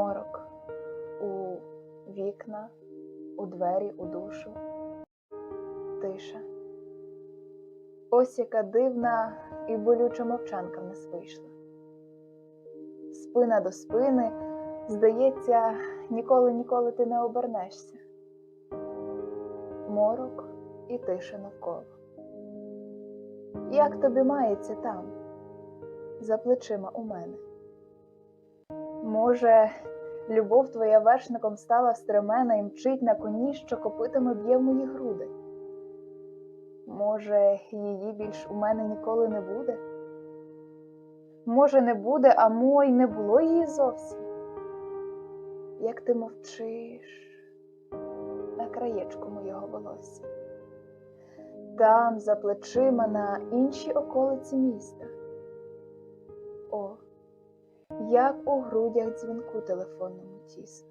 морок у вікна, у двері, у душу, тиша. Ось яка дивна і болюча мовчанка в нас вийшла. Спина до спини, здається, ніколи ніколи ти не обернешся. Морок і тиша навколо. Як тобі мається там, за плечима у мене? Може, любов твоя вершником стала стремена і мчить на коні, що копитами б'є в мої груди? Може, її більш у мене ніколи не буде? Може, не буде, а мо й не було її зовсім. Як ти мовчиш на краєчку моєго волосся, там, за плечима, на іншій околиці міста. Як у грудях дзвінку телефонному тісно.